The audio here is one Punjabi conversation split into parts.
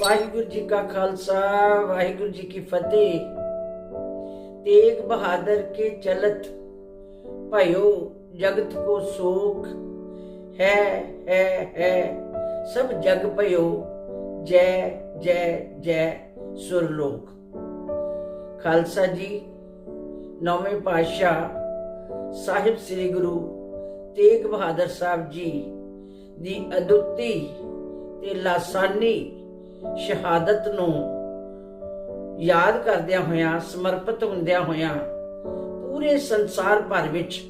ਵਾਹਿਗੁਰੂ ਜੀ ਕਾ ਖਾਲਸਾ, ਵਾਹਿਗੁਰੂ ਜੀ ਕੀ ਫਤਿਹ। ਤੇਗ ਬਹਾਦਰ ਕੇ ਚਲਤ ਭਇਓ ਜਗਤ ਕੋ ਸੋਖ। ਹੈ ਹੈ ਹੈ, ਸਭ ਜਗ ਭਇਓ। ਜੈ ਜੈ ਜੈ, ਸੁਰਲੋਕ। ਖਾਲਸਾ ਜੀ, ਨੌਵੇਂ ਪਾਤਸ਼ਾਹ ਸਾਹਿਬ ਸ੍ਰੀ ਗੁਰੂ ਤੇਗ ਬਹਾਦਰ ਸਾਹਿਬ ਜੀ ਦੀ ਅਦੁੱਤੀ ਤੇ ਲਾਸਾਨੀ ਸ਼ਹਾਦਤ ਨੂੰ ਯਾਦ ਕਰਦਿਆਂ ਹੋਇਆਂ, ਸਮਰਪਿਤ ਹੁੰਦਿਆਂ ਹੋਇਆਂ ਪੂਰੇ ਸੰਸਾਰ ਭਰ ਵਿੱਚ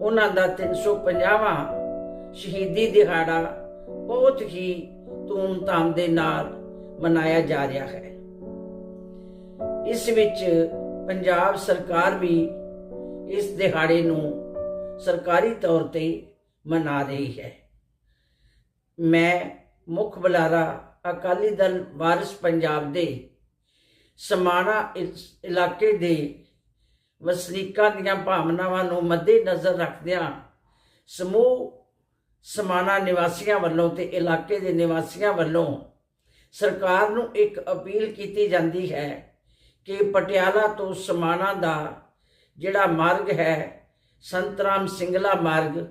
ਉਹਨਾਂ ਦਾ 350ਵਾਂ ਸ਼ਹੀਦੀ ਦਿਹਾੜਾ ਬਹੁਤ ਹੀ ਧੂਮਧਾਮ ਦੇ ਨਾਲ ਮਨਾਇਆ ਜਾ ਰਿਹਾ ਹੈ। ਇਸ ਵਿੱਚ ਪੰਜਾਬ ਸਰਕਾਰ ਵੀ ਇਸ ਦਿਹਾੜੇ ਨੂੰ ਸਰਕਾਰੀ ਤੌਰ ਤੇ ਮਨਾ ਰਹੀ ਹੈ। ਮੈਂ ਮੁੱਖ ਬੁਲਾਰਾ ਅਕਾਲੀ ਦਲ ਵਾਰਿਸ ਪੰਜਾਬ ਦੇ ਸਮਾਣਾ ਇਲਾਕੇ ਦੇ ਵਸਨੀਕਾਂ ਦੀਆਂ ਭਾਵਨਾਵਾਂ ਨੂੰ ਮੱਦੇ ਨਜ਼ਰ ਰੱਖਦਿਆਂ ਸਮੂਹ ਸਮਾਣਾ ਨਿਵਾਸੀਆਂ ਵੱਲੋਂ ਤੇ ਇਲਾਕੇ ਦੇ ਨਿਵਾਸੀਆਂ ਵੱਲੋਂ ਸਰਕਾਰ ਨੂੰ ਇੱਕ ਅਪੀਲ ਕੀਤੀ ਜਾਂਦੀ ਹੈ ਕਿ ਪਟਿਆਲਾ ਤੋਂ ਸਮਾਣਾ ਦਾ ਜਿਹੜਾ ਮਾਰਗ ਹੈ, ਸੰਤਰਾਮ ਸਿੰਗਲਾ ਮਾਰਗ,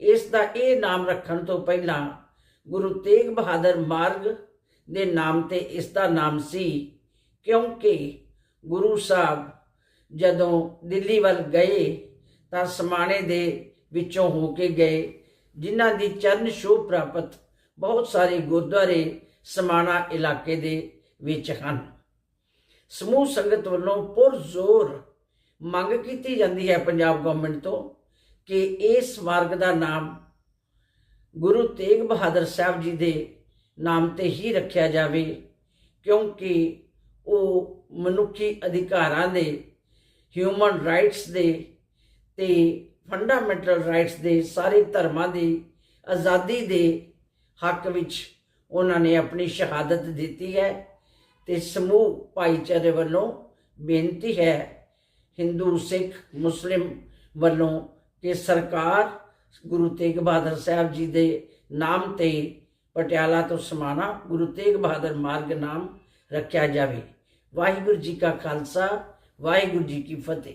ਇਸ ਦਾ ਇਹ ਨਾਮ ਰੱਖਣ ਤੋਂ ਪਹਿਲਾਂ ਗੁਰੂ ਤੇਗ ਬਹਾਦਰ ਮਾਰਗ ਦੇ ਨਾਮ ਤੇ ਇਸ ਦਾ ਨਾਮ ਸੀ, ਕਿਉਂਕਿ ਗੁਰੂ ਸਾਹਿਬ ਜਦੋਂ ਦਿੱਲੀ ਵੱਲ ਗਏ ਤਾਂ ਸਮਾਣੇ ਦੇ ਵਿੱਚੋਂ ਹੋ ਕੇ ਗਏ, ਜਿਨ੍ਹਾਂ ਦੀ ਚਰਨ ਸ਼ੋਭ ਪ੍ਰਾਪਤ ਬਹੁਤ ਸਾਰੇ ਗੁਰਦੁਆਰੇ ਸਮਾਣਾ ਇਲਾਕੇ ਦੇ ਵਿੱਚ ਹਨ। ਸਮੂਹ ਸੰਗਤ ਵੱਲੋਂ ਪੁਰ ਜ਼ੋਰ ਮੰਗ ਕੀਤੀ ਜਾਂਦੀ ਹੈ ਪੰਜਾਬ ਗਵਰਨਮੈਂਟ ਤੋਂ ਕਿ ਇਸ ਮਾਰਗ ਦਾ ਨਾਮ ਗੁਰੂ ਤੇਗ ਬਹਾਦਰ ਸਾਹਿਬ ਜੀ ਦੇ ਨਾਮ ਤੇ ਹੀ ਰੱਖਿਆ ਜਾਵੇ, ਕਿਉਂਕਿ ਉਹ ਮਨੁੱਖੀ ਅਧਿਕਾਰਾਂ ਦੇ ਹਿਊਮਨ ਰਾਈਟਸ ਦੇ ਤੇ ਫੰਡਾਮੈਂਟਲ ਰਾਈਟਸ ਦੇ ਸਾਰੇ ਧਰਮਾਂ ਦੀ ਆਜ਼ਾਦੀ ਦੇ ਹੱਕ ਵਿੱਚ ਉਹਨਾਂ ਨੇ ਆਪਣੀ ਸ਼ਹਾਦਤ ਦਿੱਤੀ ਹੈ ਤੇ ਸਮੂਹ ਭਾਈਚਾਰੇ ਵੱਲੋਂ ਬੇਨਤੀ ਹੈ ਹਿੰਦੂ, ਸਿੱਖ, ਮੁਸਲਿਮ ਵੱਲੋਂ ਕਿ ਸਰਕਾਰ ਗੁਰੂ ਤੇਗ ਬਹਾਦਰ ਸਾਹਿਬ ਜੀ ਦੇ ਨਾਮ ਤੇ ਪਟਿਆਲਾ ਤੋਂ ਸਮਾਣਾ ਗੁਰੂ ਤੇਗ ਬਹਾਦਰ ਮਾਰਗ ਨਾਮ ਰੱਖਿਆ ਜਾਵੇ। ਵਾਹਿਗੁਰੂ ਜੀ ਕਾ ਖਾਲਸਾ, ਵਾਹਿਗੁਰੂ ਜੀ ਕੀ ਫਤਿਹ।